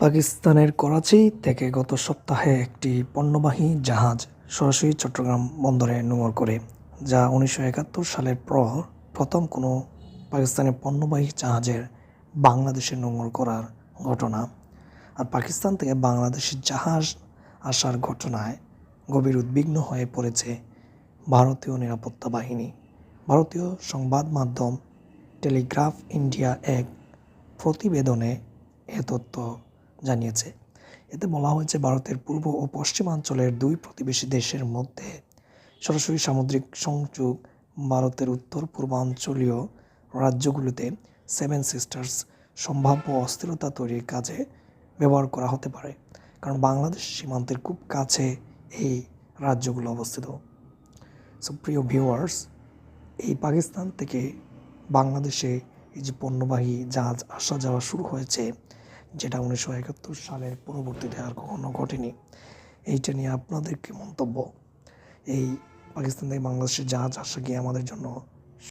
পাকিস্তানের করাচি থেকে গত সপ্তাহে একটি পণ্যবাহী জাহাজ সরাসরি চট্টগ্রাম বন্দরে নোঙর করে, যা উনিশশো একাত্তর সালের পর প্রথম কোনো পাকিস্তানের পণ্যবাহী জাহাজের বাংলাদেশে নোঙর করার ঘটনা। আর পাকিস্তান থেকে বাংলাদেশে জাহাজ আসার ঘটনায় গভীর উদ্বিগ্ন হয়ে পড়েছে ভারতীয় নিরাপত্তা বাহিনী। ভারতীয় সংবাদ মাধ্যম টেলিগ্রাফ ইন্ডিয়া এক প্রতিবেদনে এ তথ্য জানিয়েছে। এতে বলা হয়েছে, ভারতের পূর্ব ও পশ্চিমাঞ্চলের দুই প্রতিবেশী দেশের মধ্যে সরাসরি সামুদ্রিক সংযোগ ভারতের উত্তর, পূর্বাঞ্চলীয় রাজ্যগুলোতে সেভেন সিস্টার্স সম্ভাব্য অস্থিরতা তৈরির কাজে ব্যবহার করা হতে পারে, কারণ বাংলাদেশ সীমান্তের খুব কাছে এই রাজ্যগুলো অবস্থিত। সো প্রিয় ভিউয়ার্স এই পাকিস্তান থেকে বাংলাদেশে এই যে পণ্যবাহী জাহাজ আসা যাওয়া শুরু হয়েছে যেটা উনিশশো একাত্তর সালের পরবর্তীতে আর কখনো ঘটেনি। এইটা নিয়ে আপনাদের কি মন্তব্য? এই পাকিস্তান থেকে বাংলাদেশের জাহাজ আসা গিয়ে আমাদের জন্য